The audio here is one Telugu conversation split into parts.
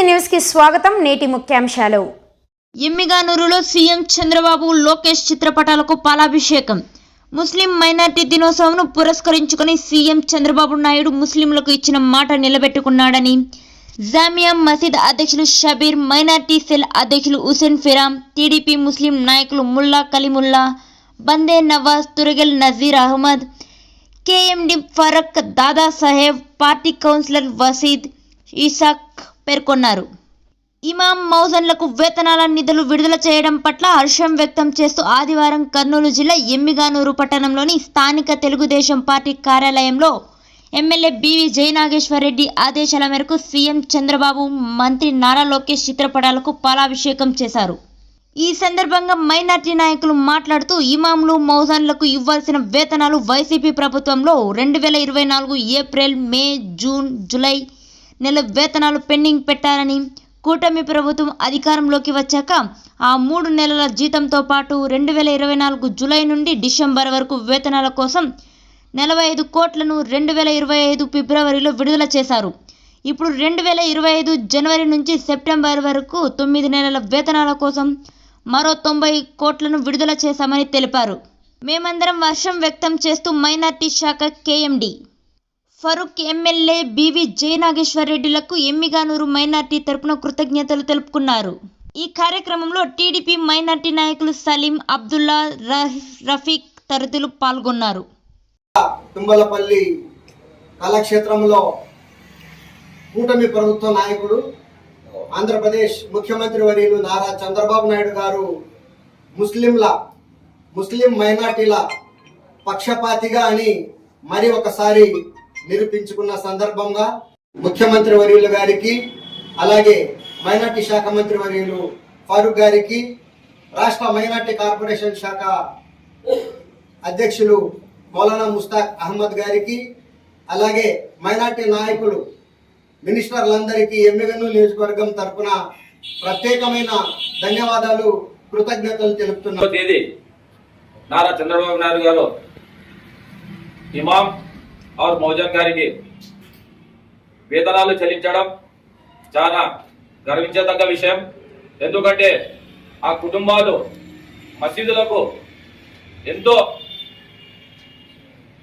టీఎస్సీ న్యూస్కి స్వాగతం నేటి ముఖ్యాంశాలు. ఎమ్మిగానూరులో సీఎం చంద్రబాబు లోకేష్ చిత్రపటాలకు పాలాభిషేకం. ముస్లిం మైనార్టీ దినోత్సవంను పురస్కరించుకుని సీఎం చంద్రబాబు నాయుడు ముస్లింలకు ఇచ్చిన మాట నిలబెట్టుకున్నాడని జామియా మసీద్ అధ్యక్షులు షబీర్ మైనార్టీ సెల్ అధ్యక్షులు హుసేన్ ఫిరామ్ టీడీపీ ముస్లిం నాయకులు Mulla Kalimulla Bande Nawaz Turagel Nazeer Ahmed KMD Farooq Dada Saheb party councillor Waseed Isaq పేర్కొన్నారు. ఇమాం మౌజన్లకు వేతనాల నిధులు విడుదల చేయడం పట్ల హర్షం వ్యక్తం చేస్తూ ఆదివారం కర్నూలు జిల్లా ఎమ్మిగానూరు పట్టణంలోని స్థానిక తెలుగుదేశం పార్టీ కార్యాలయంలో ఎమ్మెల్యే బివి జయనాగేశ్వర్ రెడ్డి ఆదేశాల మేరకు సీఎం చంద్రబాబు మంత్రి నారా లోకేష్ చిత్రపటాలకు పాలాభిషేకం చేశారు. ఈ సందర్భంగా మైనార్టీ నాయకులు మాట్లాడుతూ ఇమాంలు మౌజాన్లకు ఇవ్వాల్సిన వేతనాలు వైసీపీ ప్రభుత్వంలో రెండు వేల ఇరవై నాలుగు ఏప్రిల్ మే జూన్ జూలై నెల వేతనాలు పెండింగ్ పెట్టారని కూటమి ప్రభుత్వం అధికారంలోకి వచ్చాక ఆ మూడు నెలల జీతంతో పాటు రెండు వేల ఇరవై నాలుగు జూలై నుండి డిసెంబర్ వరకు వేతనాల కోసం నలభై ఐదు కోట్లను రెండు వేల ఇరవై ఐదు ఫిబ్రవరిలో విడుదల చేశారు. ఇప్పుడు రెండు వేల ఇరవై ఐదు జనవరి నుంచి సెప్టెంబర్ వరకు తొమ్మిది నెలల వేతనాల కోసం మరో తొంభై కోట్లను విడుదల చేశామని తెలిపారు. మేమందరం వర్షం వ్యక్తం చేస్తూ మైనార్టీ శాఖ కేఎండి. ఫరూక్ ఎమ్మెల్యే బివి జయనాగేశ్వరరెడ్డిలకు ఎమ్మిగానూరు మైనార్టీ తరపున కృతజ్ఞతలు తెలుపుకున్నారు. ఈ కార్యక్రమంలో టీడీపీ మైనార్టీ నాయకులు సలీం అబ్దుల్లా రహ్- రఫీక్ తదితరులు పాల్గొన్నారు. తుంబలపల్లి కళాక్షేత్రంలో కూటమి ప్రభుత్వ నాయకుడు ఆంధ్రప్రదేశ్ ముఖ్యమంత్రి వర్యులు నారా చంద్రబాబు నాయుడు గారు ముస్లింల ముస్లిం మైనార్టీల పక్షపాతిగా అని మరి ఒకసారి నిరూపించుకున్న సందర్భంగా ముఖ్యమంత్రి వర్యులు గారికి అలాగే మైనార్టీ శాఖ మంత్రి వర్యులు ఫారూక్ గారికి రాష్ట్ర మైనార్టీ కార్పొరేషన్ శాఖ అధ్యక్షులు మౌలానా ముస్తాక్ అహ్మద్ గారికి అలాగే మైనార్టీ నాయకులు మినిస్టర్లందరికీ ఎమ్మెగను నియోజకవర్గం తరపున ప్రత్యేకమైన ధన్యవాదాలు కృతజ్ఞతలు తెలుపుతున్నారు తేదీ నారా చంద్రబాబు నాయుడు గారు ఇమాం ఆర్ మౌజన్ గారికి వేతనాలు చెల్లించడం చాలా గర్వించదగ్గ విషయం ఎందుకంటే ఆ కుటుంబాలు మసీదులకు ఎంతో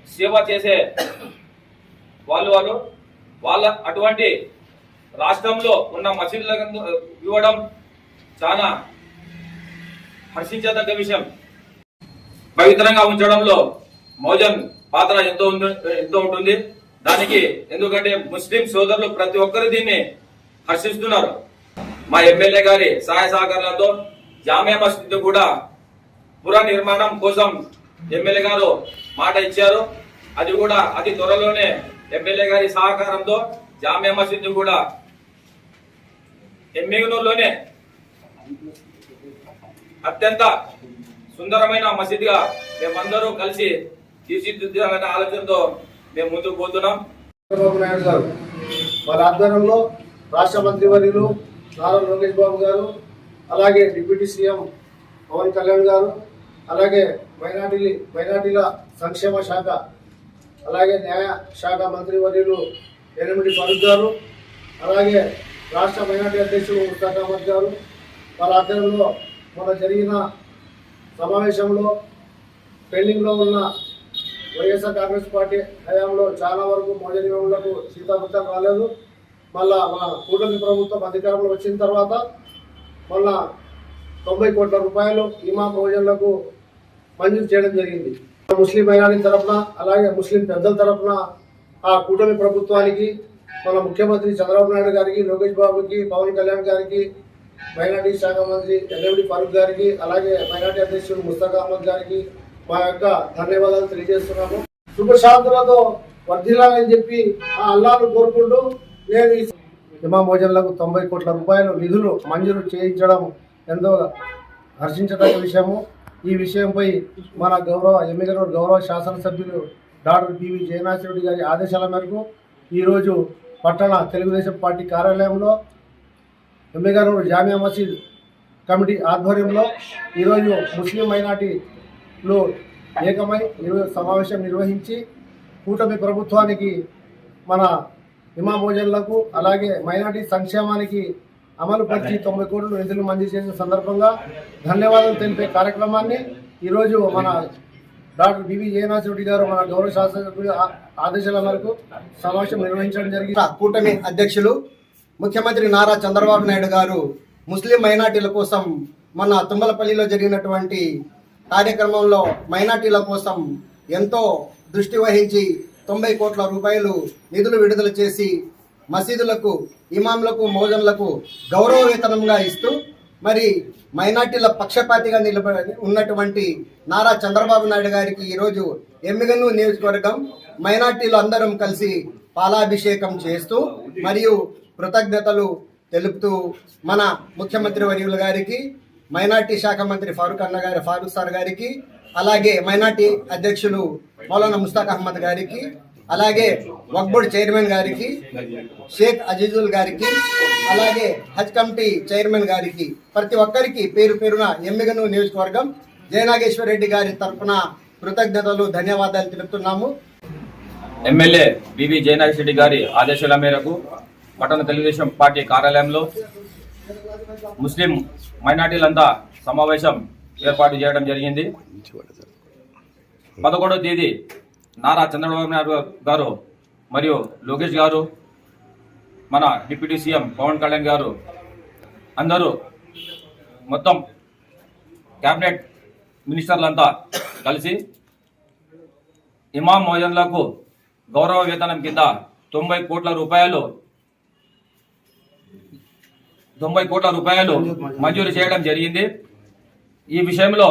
సేవ చేసే వాళ్ళు వాళ్ళు వాళ్ళ అటువంటి రాష్ట్రంలో ఉన్న మసీదులకు ఇవ్వడం చాలా హర్షించదగ్గ విషయం పవిత్రంగా ఉంచడంలో మౌజన్ పాత్ర ఎంతో ఎంతో ఉంటుంది. దానికి ఎందుకంటే ముస్లిం సోదరులు ప్రతి ఒక్కరు దీన్ని హర్షిస్తున్నారు. మా ఎమ్మెల్యే గారి సహాయ సహకారాలతో జామియా మసీదు కూడా పునః నిర్మాణం కోసం ఎమ్మెల్యే గారు మాట ఇచ్చారు. అది కూడా అతి త్వరలోనే ఎమ్మెల్యే గారి సహకారంతో జామియా మసీదు కూడా ఎమ్మెగనూరులోనే అత్యంత సుందరమైన మసీద్గా మేమందరూ కలిసి తీర్చిదిద్దాలనే ఆలోచనతో మేము ముందుకు పోతున్నాం. చంద్రబాబు నాయుడు గారు వారి ఆధ్వర్యంలో రాష్ట్ర మంత్రి వర్యులు నారా లోకేష్ బాబు గారు అలాగే డిప్యూటీ సీఎం పవన్ కళ్యాణ్ గారు అలాగే మైనార్టీ మైనార్టీల సంక్షేమ శాఖ అలాగే న్యాయ శాఖ మంత్రి వర్యులు ఎనిమిది ఫరూక్ గారు అలాగే రాష్ట్ర మైనార్టీ అధ్యక్షులు ముస్తాక్ అహ్మద్ గారు వారి ఆధ్వర్యంలో మొన్న జరిగిన సమావేశంలో పెండింగ్లో ఉన్న వైఎస్ఆర్ కాంగ్రెస్ పార్టీ హయాంలో చాలా వరకు మోజనీయులకు సీతాపత్రం కాలేదు. మళ్ళా మా కూటమి ప్రభుత్వం అధికారంలో వచ్చిన తర్వాత మళ్ళా తొంభై కోట్ల రూపాయలు ఇమా మోజన్లకు మంజూరు చేయడం జరిగింది. ముస్లిం మైనారిటీ తరఫున అలాగే ముస్లిం పెద్దల తరఫున ఆ కూటమి ప్రభుత్వానికి మన ముఖ్యమంత్రి చంద్రబాబు నాయుడు గారికి లోకేష్ బాబుకి పవన్ కళ్యాణ్ గారికి మైనార్టీ శాఖ మంత్రి ఎల్ఎండి ఫారూక్ గారికి అలాగే మైనార్టీ అధ్యక్షుడు ముస్తాక్ అహ్మద్ గారికి మా యొక్క ధన్యవాదాలు తెలియజేస్తున్నాము. శుభశాంతులతో వర్ధిల్లాలని చెప్పి ఆ అల్లాను కోరుకుంటూ నేను ఈ తొంభై కోట్ల రూపాయలు నిధులు మంజూరు చేయించడం ఎంతో హర్షించదగ్గ విషయము. ఈ విషయంపై మన గౌరవ ఎమ్మెల్యే గౌరవ శాసనసభ్యులు డాక్టర్ పివి జయనాథరెడ్డి గారి ఆదేశాల మేరకు ఈరోజు పట్టణ తెలుగుదేశం పార్టీ కార్యాలయంలో ఎమ్మెగారు జామియా మసీద్ కమిటీ ఆధ్వర్యంలో ఈరోజు ముస్లిం మైనార్టీలు ఏకమై సమావేశం నిర్వహించి కూటమి ప్రభుత్వానికి మన ఇమామోజన్లకు అలాగే మైనార్టీ సంక్షేమానికి అమలు పరిచి తొంభై కోట్లు నిధులు మంజూరు చేసిన సందర్భంగా ధన్యవాదాలు తెలిపే కార్యక్రమాన్ని ఈరోజు మన డాక్టర్ బివి జయనాథ్ గారు మన గౌరవ శాసనసభ్యులు ఆదేశాల మేరకు సమావేశం నిర్వహించడం జరిగింది. కూటమి అధ్యక్షులు ముఖ్యమంత్రి నారా చంద్రబాబు నాయుడు గారు ముస్లిం మైనార్టీల కోసం మన తుమ్మలపల్లిలో జరిగినటువంటి కార్యక్రమంలో మైనార్టీల కోసం ఎంతో దృష్టి వహించి తొంభై కోట్ల రూపాయలు నిధులు విడుదల చేసి మసీదులకు ఇమాంలకు మోజన్లకు గౌరవ వేతనంగా ఇస్తూ మరి మైనార్టీల పక్షపాతిగా నిలబడి ఉన్నటువంటి నారా చంద్రబాబు నాయుడు గారికి ఈరోజు ఎమ్మిగనూరు నియోజకవర్గం మైనార్టీలు అందరం కలిసి పాలాభిషేకం చేస్తూ మరియు కృతజ్ఞతలు తెలుపుతూ మన ముఖ్యమంత్రి వర్యుల గారికి మైనార్టీ శాఖ మంత్రి ఫారూక్ అన్న గారి ఫారూక్ సార్ గారికి అలాగే మైనార్టీ అధ్యక్షులు మౌలానా ముస్తాక్ అహ్మద్ గారికి అలాగే వక్బోర్డ్ చైర్మన్ గారికి షేక్ అజీజుల్ గారికి అలాగే హజ్ కమిటీ చైర్మన్ గారికి ప్రతి ఒక్కరికి పేరు పేరున ఎమ్మిగను నియోజకవర్గం జయనాగేశ్వర రెడ్డి గారి తరఫున కృతజ్ఞతలు ధన్యవాదాలు తెలుపుతున్నాము. ఎమ్మెల్యే బివి జయనాగేశ్వర రెడ్డి గారి ఆదేశాల మేరకు పట్టణ తెలుగుదేశం పార్టీ కార్యాలయంలో ముస్లిం మైనార్టీలంతా సమావేశం ఏర్పాటు చేయడం జరిగింది. పదకొండవ తేదీ నారా చంద్రబాబు నాయుడు గారు మరియు లోకేష్ గారు మన డిప్యూటీ సీఎం పవన్ కళ్యాణ్ గారు అందరూ మొత్తం క్యాబినెట్ మినిస్టర్లంతా కలిసి ఇమాం మోజన్లకు గౌరవ వేతనం కింద తొంభై కోట్ల రూపాయలు తొంభై కోట్ల రూపాయలు మంజూరు చేయడం జరిగింది. ఈ విషయంలో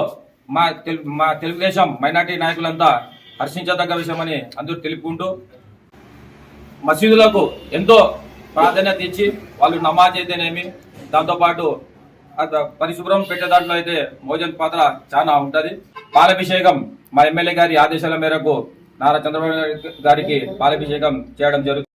మా తెలు మా తెలుగుదేశం మైనార్టీ నాయకులంతా హర్షించదగ్గ విషయమని అందరూ తెలుపుకుంటూ మసీదులకు ఎంతో ప్రాధాన్యత ఇచ్చి వాళ్ళు నమాజ్ అయితేనేమి దాంతోపాటు పరిశుభ్రం పెట్టే దాంట్లో అయితే మోజన్ పాత్ర చాలా ఉంటది. పాలభిషేకం మా ఎమ్మెల్యే గారి ఆదేశాల మేరకు నారా చంద్రబాబు గారికి పాలభిషేకం చేయడం జరుగుతుంది